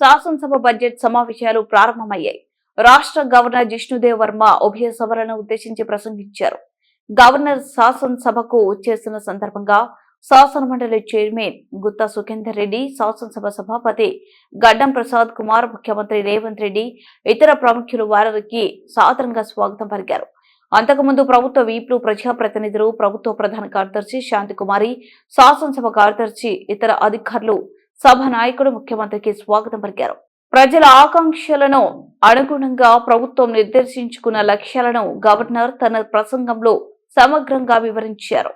శాసనసభ బడ్జెట్ సమావేశాలు ప్రారంభమయ్యాయి. రాష్ట్ర గవర్నర్ జిష్ణుదేవ్ వర్మ ఉభయ సభలను ఉద్దేశించి ప్రసంగించారు. గవర్నర్ శాసనసభకు చేసిన సందర్భంగా శాసన మండలి చైర్మన్ గుత్తా సుఖేందర్ రెడ్డి శాసనసభ సభాపతి గడ్డం ప్రసాద్ కుమార్ ముఖ్యమంత్రి రేవంత్ రెడ్డి ఇతర ప్రముఖులు వారికి సాదరంగా స్వాగతం పలికారు. అంతకుముందు ప్రభుత్వ వీపులు ప్రజాప్రతినిధులు ప్రభుత్వ ప్రధాన కార్యదర్శి శాంతికుమారి శాసనసభ కార్యదర్శి ఇతర అధికారులు సభ నాయకుడు ముఖ్యమంత్రికి స్వాగతం పలికారు. ప్రజల ఆకాంక్షలను అనుగుణంగా ప్రభుత్వం నిర్దేశించుకున్న లక్ష్యాలను గవర్నర్ తన ప్రసంగంలో సమగ్రంగా వివరించారు.